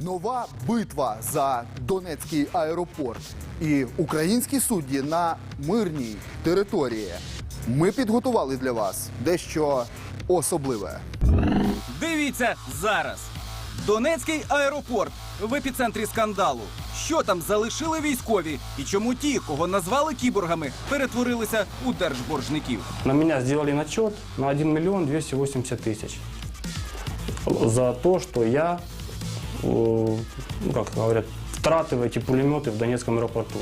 Нова битва за Донецький аеропорт і українські судді на мирній території. Ми підготували для вас дещо особливе. Дивіться зараз. Донецький аеропорт в епіцентрі скандалу. Що там залишили військові? І чому ті, кого назвали кіборгами, перетворилися у держборжників? На меня сделали начет на 1 миллион 280 тысяч. За то, что я, ну, как говорят, втратив эти пулеметы в Донецком аэропорту.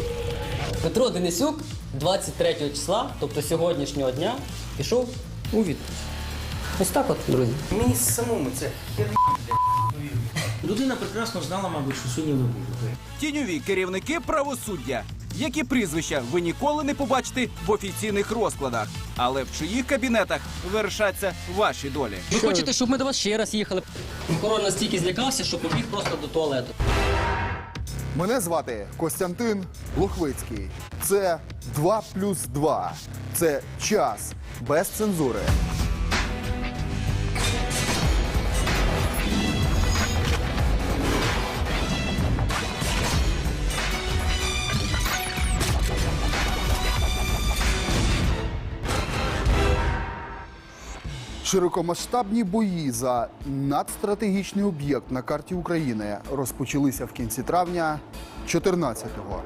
Петро Денисюк 23 числа, тобто сьогоднішнього дня, пішов у відпуск. Ось так от, друзі. Мені самому це. Людина прекрасно знала, мабуть, що сьогодні ви будете. Тіньові керівники правосуддя. які прізвища ви ніколи не побачите в офіційних розкладах, але в чиїх кабінетах вирішаться ваші долі. Ви хочете, щоб ми до вас ще раз їхали? Король настільки злякався, що побіг просто до туалету. Мене звати Костянтин Лохвицький. Це 2 плюс 2. Це час без цензури. Широкомасштабні бої за надстратегічний об'єкт на карті України розпочалися в кінці травня 14-го.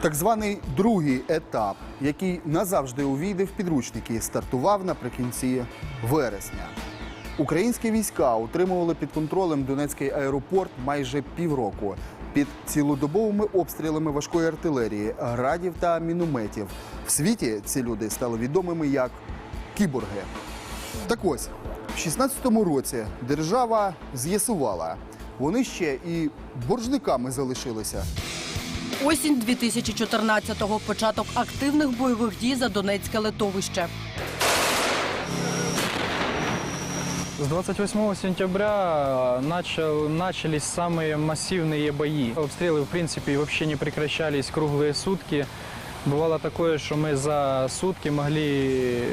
Так званий другий етап, який назавжди увійде в підручники, стартував наприкінці вересня. Українські війська утримували під контролем Донецький аеропорт майже півроку під цілодобовими обстрілами важкої артилерії, градів та мінометів. В світі ці люди стали відомими як кіборги. Так ось, в 16-му році держава з'ясувала, вони ще і боржниками залишилися. Осінь 2014-го. Початок активних бойових дій за Донецьке литовище. С 28 сентября начал, начались самые массивные бои. Обстрелы, в принципе, вообще не прекращались круглые сутки. Бывало такое, что мы за сутки могли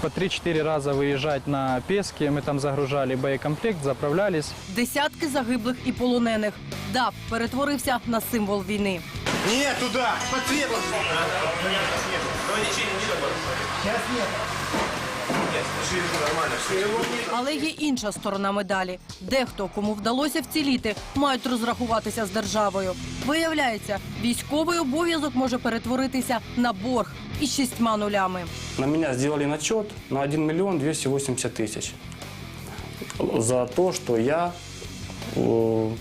по 3-4 раза выезжать на Пески. Мы там загружали боекомплект, заправлялись. Десятки загиблих і полонених. ДАВ перетворився на символ війни. Нет, туда, под светлым. Але є інша сторона медалі. Дехто, кому вдалося вціліти, мають розрахуватися з державою. Виявляється, військовий обов'язок може перетворитися на борг із шістьма нулями. На меня сделали начет на 1 миллион 280 тысяч. За то, что я, ну,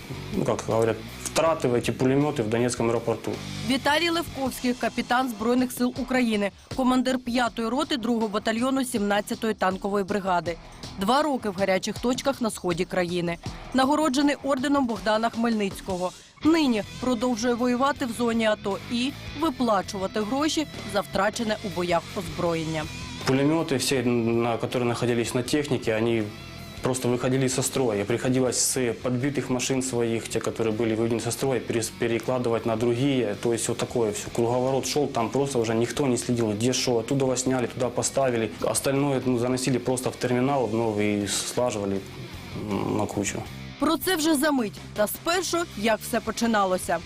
как говорят, втратив эти пулеметы в Донецком аэропорту. Віталій Левковський, капітан Збройних сил України, командир 5-ї роти 2-го батальйону 17-ї танкової бригади. Два роки в гарячих точках на сході країни. Нагороджений орденом Богдана Хмельницького. Нині продовжує воювати в зоні АТО і виплачувати гроші за втрачене у боях озброєння. Пулеметы все, на, которые находились на технике, они просто выходили со строя. И Приходилось с подбитых машин своих, те, которые были выведены со строя, перес- перекладывать на другие. То есть вот такое все. Круговорот шел, там просто уже никто не следил, где что. Оттуда вас сняли, туда поставили. Остальное ну, заносили просто в терминал новый и слаживали м, на кучу. Про це вже за мить. Та спершу як все починалося.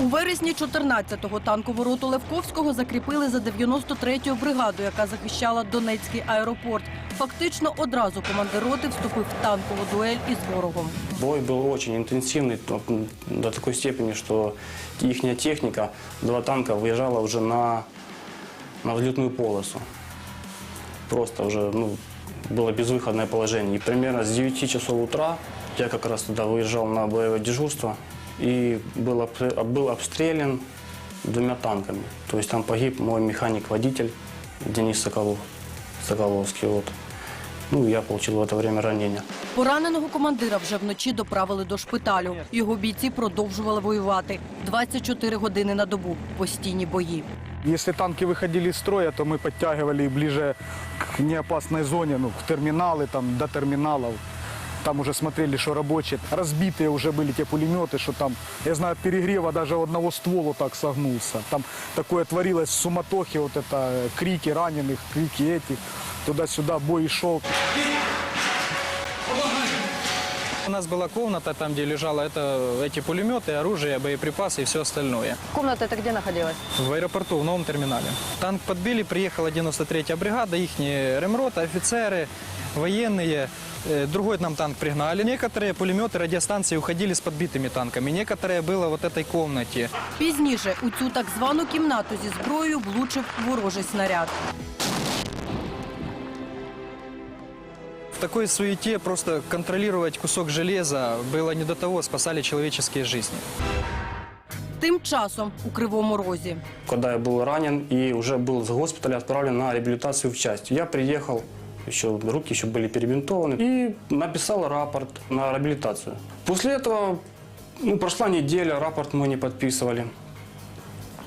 У вересні 14-го танкову роту Левковського закріпили за 93-ю бригаду, яка захищала Донецький аеропорт. Фактично одразу командир роти вступив в танкову дуель із ворогом. Бой був дуже інтенсивний, до такої степені, що їхня техніка, два танка виїжджала вже на на взлітну полосу. Просто вже ну, було безвиходне положення. І примерно з 9 часов утра я якраз туди виїжджав на бойове дежурство і був, був обстрілян двумя танками. Тобто там погиб мой механік-водитель Денис Соколов, Соколовский вот Ну, я получил в это время ранение. Пораненого командира вже вночі доправили до шпиталю. Його бійці продовжували воювати 24 години на добу. Постійні бої. Если танки выходили из строя, то мы подтягивали ближе к неопасной зоне, ну, к терминалы, там, до терминалов. Там уже смотрели, что рабочие. Разбитые уже были те пулеметы, что там, я знаю, от перегрева даже у одного ствола так согнулся. Там такое творилось в суматохе, вот это э, крики раненых, крики этих. Туда-сюда бой шел. У нас была комната, там, где лежало это, эти пулеметы, оружие, боеприпасы и все остальное. Комната это где находилась? В аэропорту, в новом терминале. Танк подбили, приехала 93-я бригада, их ремрота, офицеры, военные. Э, Другой нам танк пригнали. Некоторые пулеметы, радиостанции уходили с подбитыми танками. Некоторые было вот этой комнате. Пізніше у цю так звану кімнату зі зброєю влучив ворожий снаряд. В такой суете просто контролировать кусок железа было не до того, спасали человеческие жизни. Тим часом у Кривому Розі. Когда я был ранен и уже был с госпиталя отправлен на реабилитацию в часть, я приехал, еще руки еще были перебинтованы, и написал рапорт на реабилитацию. После этого ну, прошла неделя, рапорт мы не подписывали.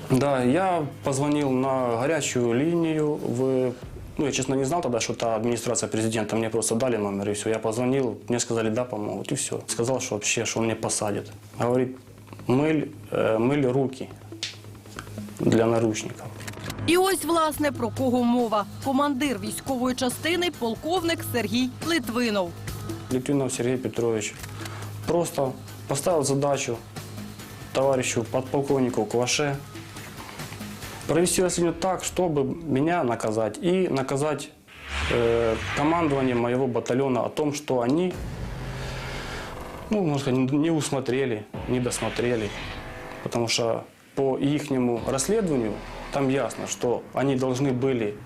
Да, я позвонил на горячую линию в... Ну, я, честно, не знал тогда, что это администрация президента. Мне просто дали номер, и все. Я позвонил, мне сказали, да, помогут, и все. Сказал, что вообще, что он мне посадит. Говорит, мыль, э, мыль руки для наручников. І ось, власне, про кого мова. Командир військової частини, полковник Сергій Литвинов. Литвинов Сергей Петрович просто поставил задачу товарищу подполковнику Кваше провести расследование так, чтобы меня наказать и наказать э, командование моего батальона о том, что они, ну, можно сказать, не усмотрели, не досмотрели. Потому что по ихнему расследованию там ясно, что они должны были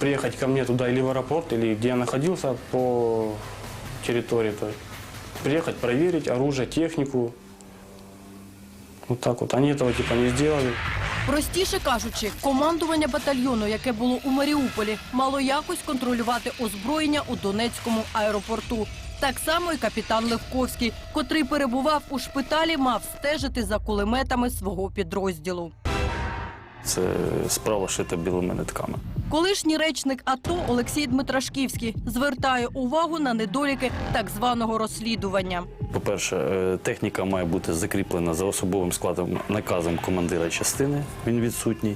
приехать ко мне туда или в аэропорт, или где я находился по территории. То есть приехать, проверить оружие, технику. Вот так вот. Они этого типа не сделали. Простіше кажучи, командування батальйону, яке було у Маріуполі, мало якось контролювати озброєння у Донецькому аеропорту. Так само і капітан Левковський, котрий перебував у шпиталі, мав стежити за кулеметами свого підрозділу. Це справа шита білими нитками. Колишній речник АТО Олексій Дмитрашківський звертає увагу на недоліки так званого розслідування. По-перше, е, техніка має бути закріплена за особовим складом наказом командира частини. Він відсутній.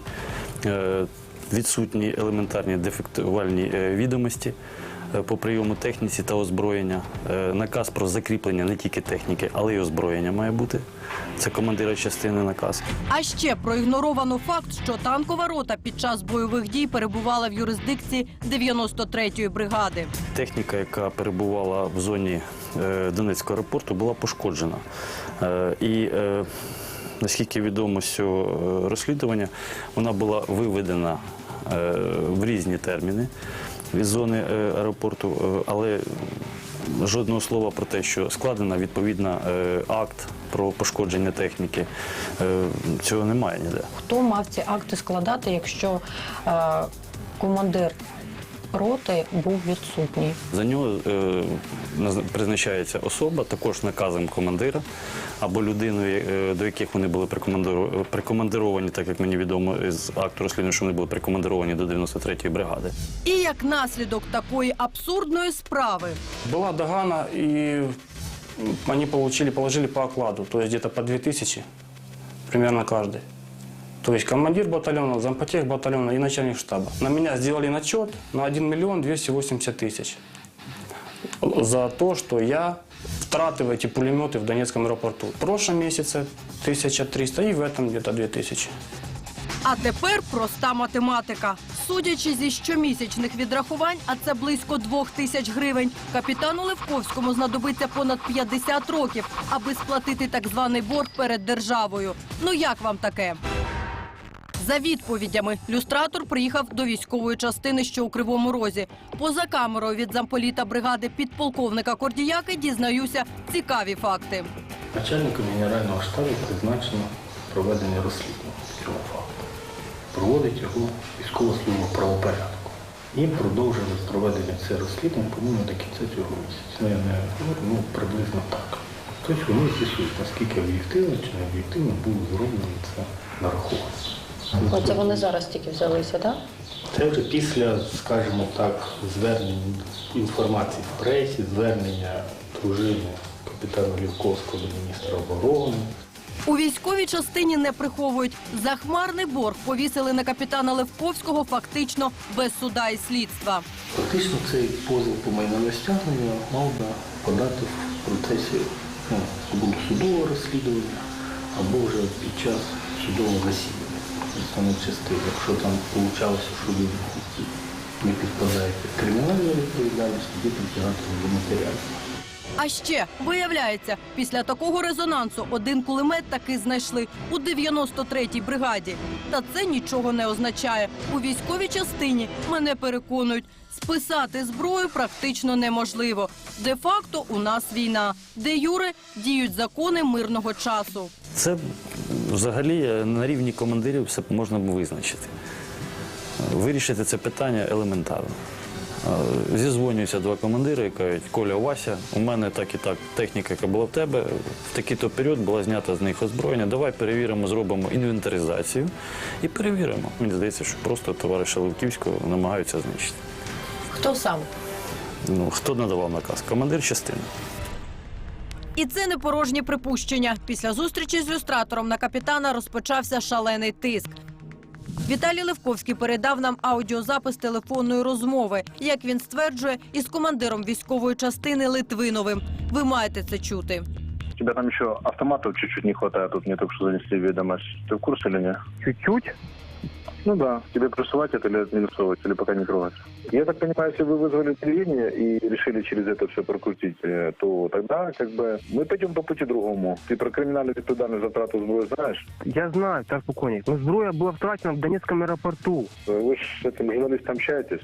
Е, Відсутні елементарні дефектувальні е, відомості по прийому техніці та озброєння. Наказ про закріплення не тільки техніки, але й озброєння має бути. Це командира частини наказ. А ще проігноровано факт, що танкова рота під час бойових дій перебувала в юрисдикції 93-ї бригади. Техніка, яка перебувала в зоні е, Донецького аеропорту, була пошкоджена. Е, І е, наскільки відомо з цього розслідування, вона була виведена е, в різні терміни від зони е, аеропорту, е, але жодного слова про те, що складена відповідна е, акт про пошкодження техніки. Е, Цього немає ніде. Хто мав ці акти складати, якщо е, командир роти був відсутній? За нього е, призначається особа, також наказом командира або людиною, е, до яких вони були прикомандировані, так як мені відомо з акту розслідування, що вони були прикомандировані до 93-ї бригади. І як наслідок такої абсурдної справи Была догана, и м, они получили, положили по окладу, то есть где-то по 2000 примерно каждый. То есть командир батальона, зампотех батальона и начальник штаба. На меня сделали начет на 1 миллион 280 тысяч. За то, что я втратил эти пулеметы в Донецком аэропорту. В прошлом месяце 1300 и в этом где-то 2000. А тепер проста математика. Судячи зі щомісячних відрахувань, а це близько двох тисяч гривень, капітану Левковському знадобиться понад 50 років, аби сплатити так званий борг перед державою. Ну як вам таке? За відповідями люстратор приїхав до військової частини, що у Кривому Розі. Поза камерою від замполіта бригади підполковника Кордіяки дізнаюся цікаві факти. Начальником Генерального штабу призначено проведення розслідування цього факту. Проводить його військова служба правопорядку. І продовжили проведення цього розслідування, по-моєму, до кінця цього місяця. Ну, я не говорю, ну, приблизно так. Тобто вони з'ясують, наскільки об'єктивно чи не об'єктивно було зроблено це нарахування. Оце вони зараз тільки взялися, так? Це вже після, скажімо так, звернень інформації в пресі, звернення дружини капітана Лівковського до міністра оборони. У військовій частині не приховують. Захмарний борг повісили на капітана Левковського фактично без суда і слідства. Фактично цей позов по майнове стягнення мав би подати в процесі ну, або судового розслідування, або вже під час судового засідання. Саме частини, якщо там вийшло, що він не підпадає під кримінальну відповідальність, тоді притягати до матеріалів. А ще виявляється, після такого резонансу один кулемет таки знайшли у 93-й бригаді. Та це нічого не означає. У військовій частині мене переконують, списати зброю практично неможливо. Де факто у нас війна, де юре діють закони мирного часу. Це взагалі е, на рівні командирів все можна визначити. Е, Вирішити це питання елементарно. Е, Зізвонюються два командири і кажуть, Коля, Вася, у мене так і так техніка, яка була в тебе, в такий-то період була знята з них озброєння. Давай перевіримо, зробимо інвентаризацію і перевіримо. Мені здається, що просто товариша Левківського намагаються знищити. Хто сам? Ну, хто надавав наказ? Командир частини. І це не порожні припущення. Після зустрічі з люстратором на капітана розпочався шалений тиск. Віталій Левковський передав нам аудіозапис телефонної розмови, як він стверджує, із командиром військової частини Литвиновим. Ви маєте це чути. Тебе тебя там еще автоматов чуть-чуть не хватает. Тут мне только что занесли ведомость. Ты в курсе или нет? Чуть-чуть? Ну да. Тебе плюсовать это или минусовать, или пока не трогать? Я так понимаю, если вы вызвали телевидение и решили через это все прокрутить, э, то тогда как бы мы пойдем по пути другому. Ты про криминальную відповідальність за втрату зброї знаєш? Я знаю, так полковник. Но зброя була втрачена в Донецком аэропорту. Вы же с этим журналистом общаетесь?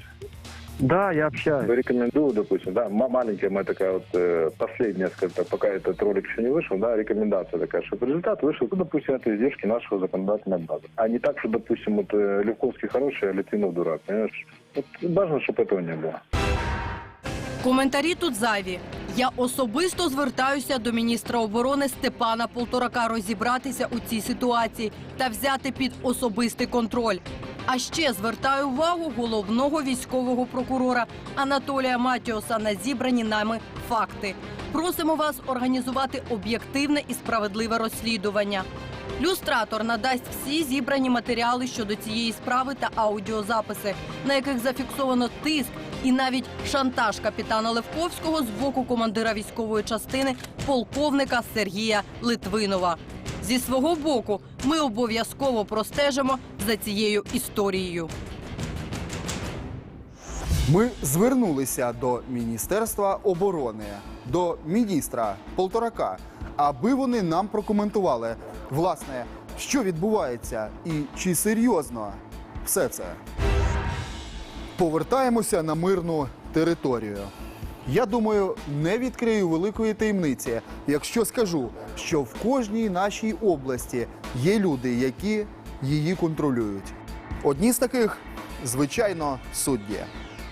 Да, я общаюсь. Рекомендую, допустим, да, ма- маленькая моя такая вот э, последняя, скажем так, пока этот ролик еще не вышел, да, рекомендация такая, чтобы результат вышел, ну, допустим, это издержки нашего законодательной базы. А не так, что, допустим, вот э, Левковский хороший, а Литвинов дурак, понимаешь? Вот важно, чтобы этого не было. Коментарі тут зайві. Я особисто звертаюся до міністра оборони Степана Полторака розібратися у цій ситуації та взяти під особистий контроль. А ще звертаю увагу головного військового прокурора Анатолія Матіоса на зібрані нами факти. Просимо вас організувати об'єктивне і справедливе розслідування. Люстратор надасть всі зібрані матеріали щодо цієї справи та аудіозаписи, на яких зафіксовано тиск і навіть шантаж капітана Левковського з боку командира військової частини полковника Сергія Литвинова. Зі свого боку, ми обов'язково простежимо за цією історією. Ми звернулися до Міністерства оборони, до міністра Полторака, аби вони нам прокоментували, власне, що відбувається і чи серйозно все це. Повертаємося на мирну територію. Я думаю, не відкрию великої таємниці, якщо скажу, що в кожній нашій області є люди, які її контролюють. Одні з таких, звичайно, судді.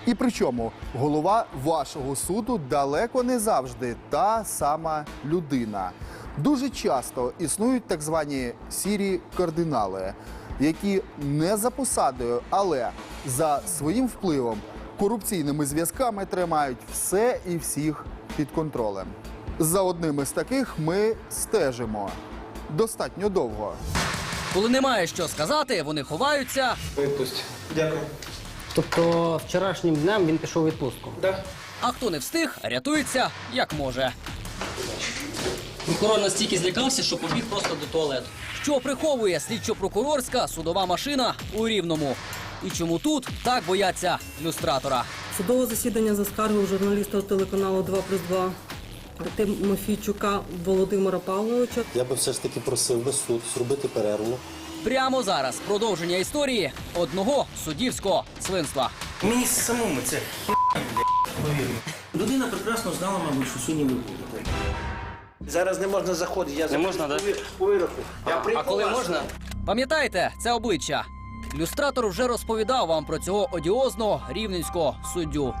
І причому голова вашого суду далеко не завжди та сама людина. Дуже часто існують так звані сірі кардинали, які не за посадою, але за своїм впливом, корупційними зв'язками тримають все і всіх під контролем. За одним із таких ми стежимо достатньо довго. Коли немає що сказати, вони ховаються. Випусть. Дякую. Тобто вчорашнім днем він пішов у відпустку. Да. А хто не встиг, рятується як може. Прокурор настільки злякався, що побіг просто до туалету. Що приховує слідчо-прокурорська судова машина у рівному? І чому тут так бояться люстратора? Судове засідання за скаргою журналіста телеканалу 2 плюс 2 Тимофійчука Володимира Павловича. Я би все ж таки просив би суд зробити перерву. Прямо зараз продовження історії одного суддівського свинства. Мені самому це повірно. Людина прекрасно знала, мабуть, що сьогодні ви будете. Зараз не можна заходити, я Не можна, да? по вироку. Я А коли можна? Пам'ятаєте, це обличчя. Люстратор вже розповідав вам про цього одіозного рівненського суддю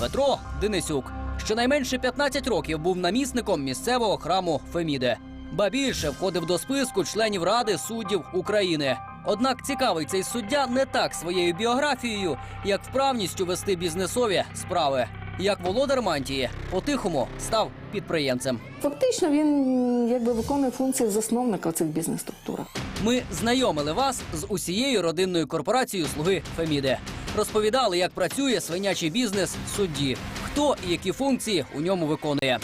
Петро Денисюк. Щонайменше 15 років був намісником місцевого храму Феміди. Ба більше входив до списку членів Ради суддів України. Однак цікавий цей суддя не так своєю біографією, як вправністю вести бізнесові справи. Як володар мантії по-тихому став підприємцем. Фактично він якби виконує функції засновника в цих бізнес-структурах. Ми знайомили вас з усією родинною корпорацією слуги Феміди. Розповідали, як працює свинячий бізнес судді, хто і які функції у ньому виконує.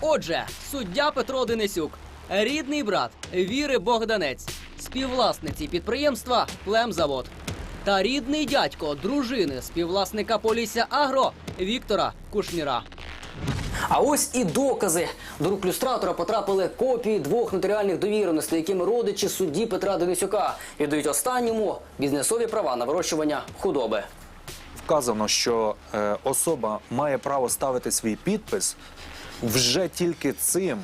Отже, суддя Петро Денисюк, рідний брат Віри Богданець, співвласниці підприємства Племзавод та рідний дядько дружини співвласника Полісся Агро Віктора Кушніра. А ось і докази. До рук люстратора потрапили копії двох нотаріальних довіреностей, якими родичі судді Петра Денисюка віддають останньому бізнесові права на вирощування худоби. Вказано, що е, особа має право ставити свій підпис вже тільки цим.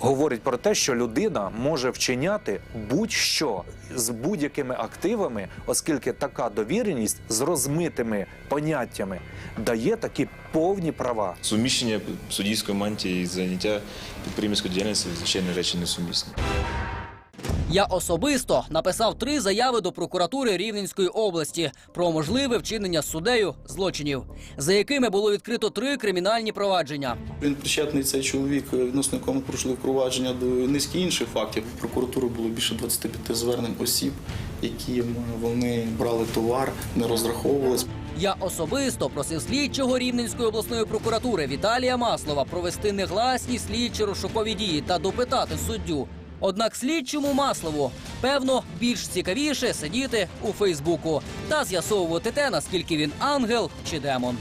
Говорить про те, що людина може вчиняти будь-що з будь-якими активами, оскільки така довіреність з розмитими поняттями дає такі повні права. Суміщення суддівської мантії і заняття підприємницької діяльності звичайно речі несумісні. Я особисто написав три заяви до прокуратури Рівненської області про можливе вчинення суддею злочинів, за якими було відкрито три кримінальні провадження. Він причетний цей чоловік, відносно якому порушили провадження до низки інших фактів. В прокуратуру було більше 25 звернень осіб, які вони брали товар, не розраховувались. Я особисто просив слідчого Рівненської обласної прокуратури Віталія Маслова провести негласні слідчі розшукові дії та допитати суддю. Однак слідчому Маслову, певно, більш цікавіше сидіти у Фейсбуку та з'ясовувати те, наскільки він ангел чи демон.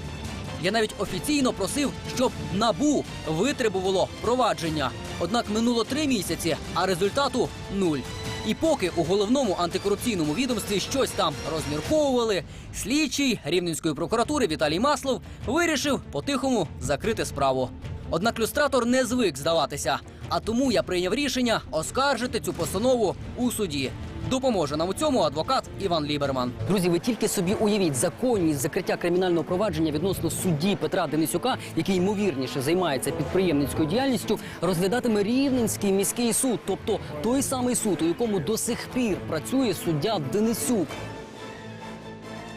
Я навіть офіційно просив, щоб набу витребувало провадження. Однак минуло три місяці, а результату нуль. І поки у головному антикорупційному відомстві щось там розмірковували, слідчий рівненської прокуратури Віталій Маслов вирішив по-тихому закрити справу. Однак люстратор не звик здаватися, а тому я прийняв рішення оскаржити цю постанову у суді. Допоможе нам у цьому адвокат Іван Ліберман. Друзі, ви тільки собі уявіть законність закриття кримінального провадження відносно судді Петра Денисюка, який ймовірніше займається підприємницькою діяльністю, розглядатиме Рівненський міський суд, тобто той самий суд, у якому до сих пір працює суддя Денисюк.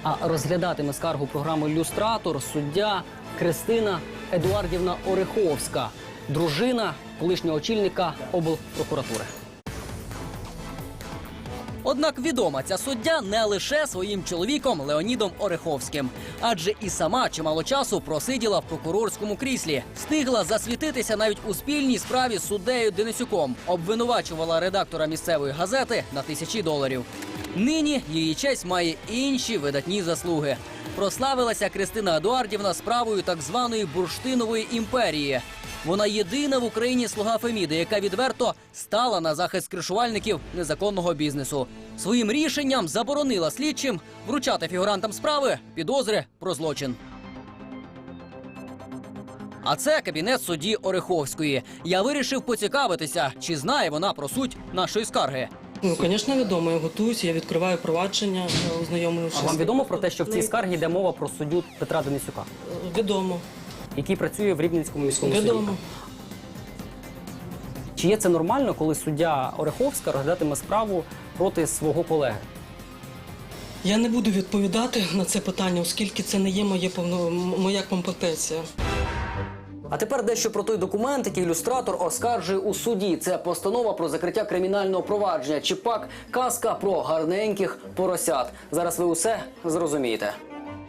А розглядатиме скаргу програми Люстратор суддя Кристина Едуардівна Ореховська, дружина колишнього очільника облпрокуратури. Однак відома ця суддя не лише своїм чоловіком Леонідом Ореховським, адже і сама чимало часу просиділа в прокурорському кріслі, встигла засвітитися навіть у спільній справі з суддею Денисюком, обвинувачувала редактора місцевої газети на тисячі доларів. Нині її честь має інші видатні заслуги. Прославилася Кристина Едуардівна справою так званої бурштинової імперії. Вона єдина в Україні слуга Феміди, яка відверто стала на захист кришувальників незаконного бізнесу. Своїм рішенням заборонила слідчим вручати фігурантам справи підозри про злочин. А це кабінет судді Ореховської. Я вирішив поцікавитися, чи знає вона про суть нашої скарги. Ну, звісно, відомо. Я готуюсь, я відкриваю провадження, е, ознайомлюся. А вам відомо про те, що в цій скаргі йде мова про суддю Петра Денисюка, Відомо. який працює в Рівненському міському суді? Відомо. Чи є це нормально, коли суддя Ореховська розглядатиме справу проти свого колеги? Я не буду відповідати на це питання, оскільки це не є моє повно... моя компетенція. А тепер дещо про той документ, який ілюстратор оскаржує у суді. Це постанова про закриття кримінального провадження чи пак казка про гарненьких поросят. Зараз ви усе зрозумієте.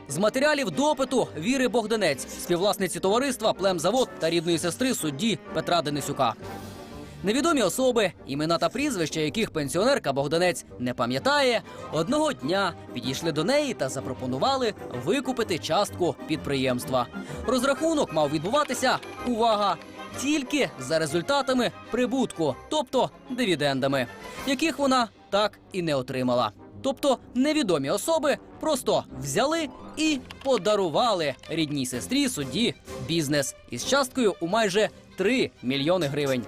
З матеріалів допиту Віри Богданець, співвласниці товариства Племзавод та рідної сестри судді Петра Денисюка. Невідомі особи, імена та прізвища, яких пенсіонерка Богданець не пам'ятає, одного дня підійшли до неї та запропонували викупити частку підприємства. Розрахунок мав відбуватися увага! Тільки за результатами прибутку, тобто дивідендами, яких вона так і не отримала. Тобто невідомі особи просто взяли і подарували рідній сестрі судді бізнес із часткою у майже 3 мільйони гривень.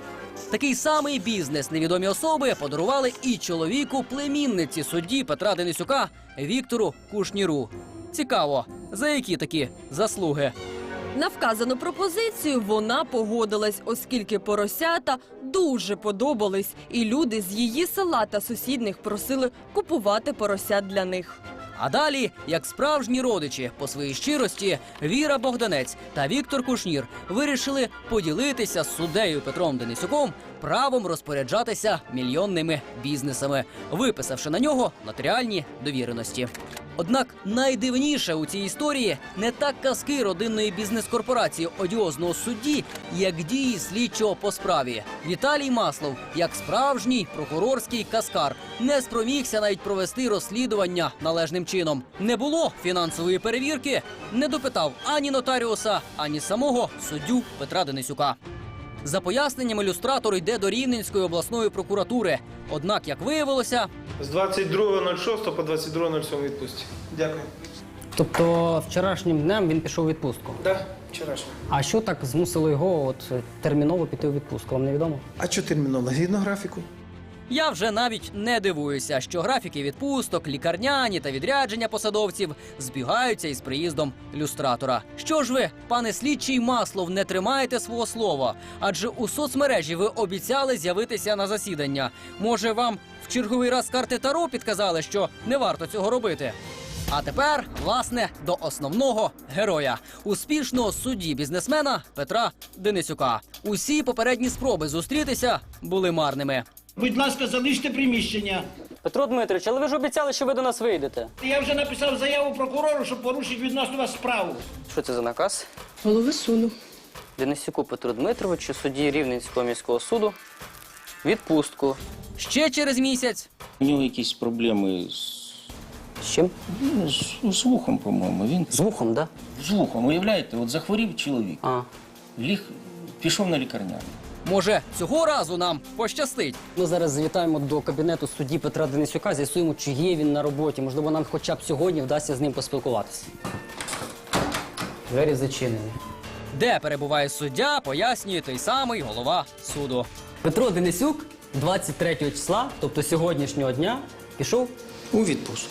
Такий самий бізнес невідомі особи подарували і чоловіку племінниці судді Петра Денисюка Віктору Кушніру. Цікаво, за які такі заслуги. На вказану пропозицію вона погодилась, оскільки поросята дуже подобались, і люди з її села та сусідних просили купувати поросят для них. А далі, як справжні родичі, по своїй щирості, Віра Богданець та Віктор Кушнір вирішили поділитися з суддею Петром Денисюком правом розпоряджатися мільйонними бізнесами, виписавши на нього нотаріальні довіреності. Однак найдивніше у цій історії не так казки родинної бізнес-корпорації одіозного судді, як дії слідчого по справі. Віталій Маслов, як справжній прокурорський каскар, не спромігся навіть провести розслідування належним чином. Не було фінансової перевірки, не допитав ані нотаріуса, ані самого суддю Петра Денисюка. За поясненням ілюстратор йде до Рівненської обласної прокуратури. Однак, як виявилося, З 22.06 по 22.07 відпустці. Дякую. Тобто вчорашнім днем він пішов у відпустку. Да, вчорашнім. А що так змусило його от терміново піти у відпустку? Вам невідомо? А що терміново? Згідно графіку. Я вже навіть не дивуюся, що графіки відпусток, лікарняні та відрядження посадовців збігаються із приїздом люстратора. Що ж ви, пане слідчий Маслов, не тримаєте свого слова? Адже у соцмережі ви обіцяли з'явитися на засідання. Може, вам в черговий раз карти Таро підказали, що не варто цього робити? А тепер, власне, до основного героя успішного судді бізнесмена Петра Денисюка. Усі попередні спроби зустрітися були марними. Будь ласка, залиште приміщення. Петро Дмитрович, але ви ж обіцяли, що ви до нас вийдете. Я вже написав заяву прокурору, щоб порушити відносно вас справу. Що це за наказ? Голови суду. Денисюку Петру Дмитровичу, судді Рівненського міського суду. Відпустку. Ще через місяць У нього якісь проблеми з, З чим? ну, з, з вухом, по-моєму. Він З вухом, да? з вухом, уявляєте, от захворів чоловік, А. ліг, пішов на лікарняний. Може цього разу нам пощастить. Ми зараз завітаємо до кабінету судді Петра Денисюка, з'ясуємо, чи є він на роботі. Можливо, нам хоча б сьогодні вдасться з ним поспілкуватися. Двері зачинені. Де перебуває суддя, пояснює той самий голова суду. Петро Денисюк 23 числа, тобто сьогоднішнього дня, пішов У відпустку.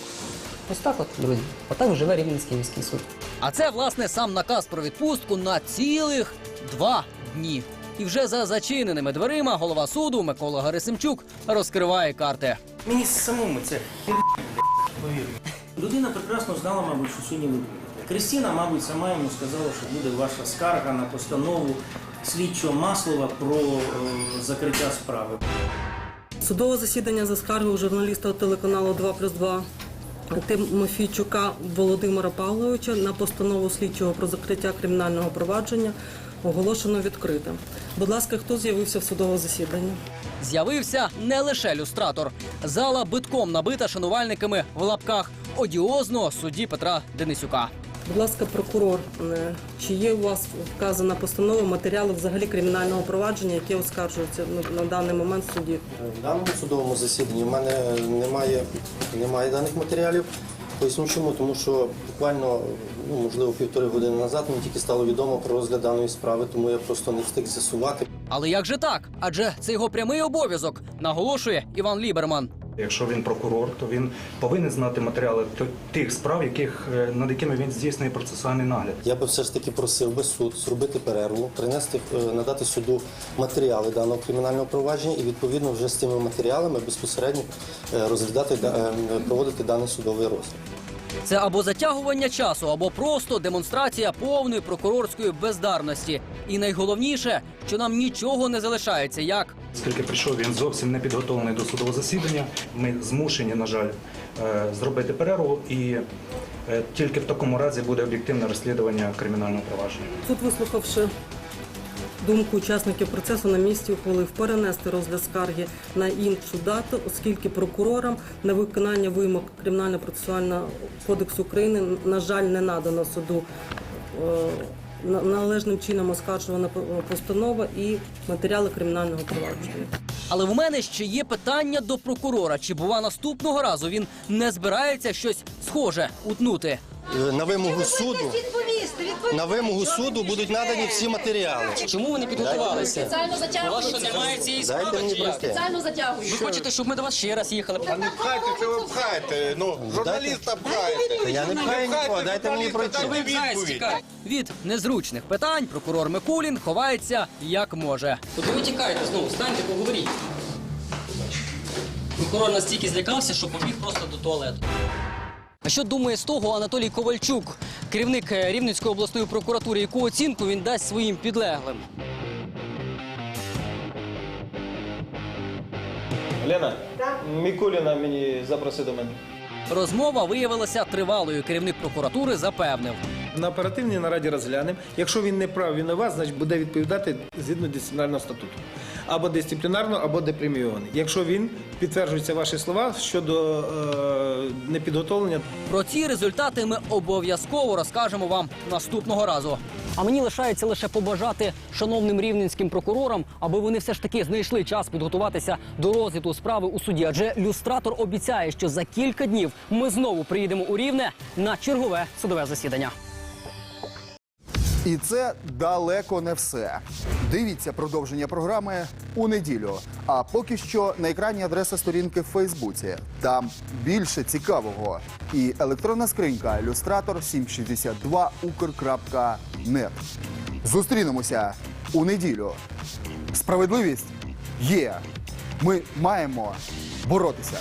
ось так от, друзі. Отак живе Рівненський міський суд. А це власне сам наказ про відпустку на цілих два дні. І вже за зачиненими дверима голова суду Микола Гарисимчук розкриває карти. Мені самому це повірю. Людина прекрасно знала, мабуть, що сьогодні ви будете. Крістіна, мабуть, сама йому сказала, що буде ваша скарга на постанову слідчого Маслова про е, закриття справи. Судове засідання за скаргою журналіста телеканалу 2 плюс 2 Тимофійчука Володимира Павловича на постанову слідчого про закриття кримінального провадження оголошено відкритим. Будь ласка, хто з'явився в судове засідання? З'явився не лише люстратор. Зала битком набита шанувальниками в лапках одіозного судді Петра Денисюка. Будь ласка, прокурор, е, чи є у вас вказана постанова матеріали взагалі кримінального провадження, яке оскаржується ну, на даний момент в суді? В даному судовому засіданні в мене немає, немає даних матеріалів. Поясню чому, тому що буквально, ну, можливо, півтори години назад мені тільки стало відомо про розгляд даної справи, тому я просто не встиг з'ясувати. Але як же так? Адже це його прямий обов'язок, наголошує Іван Ліберман. Якщо він прокурор, то він повинен знати матеріали тих справ, яких е, над якими він здійснює процесуальний нагляд. Я би все ж таки просив би суд зробити перерву, принести, е, надати суду матеріали даного кримінального провадження і відповідно вже з цими матеріалами безпосередньо е, розглядати проводити даний судовий розгляд. Це або затягування часу, або просто демонстрація повної прокурорської бездарності. І найголовніше, що нам нічого не залишається, як Оскільки прийшов він зовсім не підготовлений до судового засідання, ми змушені, на жаль, е, зробити перерву, і е, тільки в такому разі буде об'єктивне розслідування кримінального провадження. Суд, вислухавши думку учасників процесу, на місці ухвалив перенести розгляд скарги на іншу дату, оскільки прокурорам на виконання вимог Кримінально-процесуального кодексу України, на жаль, не надано суду е, належним чином оскаржувана постанова і матеріали кримінального провадження. Але в мене ще є питання до прокурора: чи бува наступного разу він не збирається щось схоже утнути? Е, На вимогу суду на вимогу суду будуть надані всі матеріали. Чому ви не підготувалися? Спеціально У вас що немає цієї Дайте справи? мені чи як? пройти. Ви хочете, щоб ми до вас ще раз їхали? А Не пхайте, що ви пхаєте? Ну, журналіста пхаєте. Я не пхаю нікого, дайте мені пройти. Дайте відповідь. Від незручних питань прокурор Микулін ховається як може. Куди ви тікаєте знову? Станьте, поговоріть. Прокурор настільки злякався, що побіг просто до туалету. А що думає з того Анатолій Ковальчук, керівник е, Рівненської обласної прокуратури, яку оцінку він дасть своїм підлеглим? Лена, Мікуліна мені запроси до мене. Розмова виявилася тривалою. Керівник прокуратури запевнив. На оперативній нараді розглянемо. Якщо він не прав винуват, значить буде відповідати згідно дисциплінарного статуту. Або дисциплінарно, або депремійований. Якщо він підтверджуються ваші слова щодо е, непідготовлення. Про ці результати ми обов'язково розкажемо вам наступного разу. А мені лишається лише побажати шановним рівненським прокурорам, аби вони все ж таки знайшли час підготуватися до розгляду справи у суді. Адже люстратор обіцяє, що за кілька днів ми знову приїдемо у рівне на чергове судове засідання. І це далеко не все. Дивіться продовження програми у неділю. А поки що на екрані адреса сторінки в Фейсбуці. Там більше цікавого. І електронна скринька люстратор 762 ukr.net. Зустрінемося у неділю. Справедливість є. Ми маємо боротися.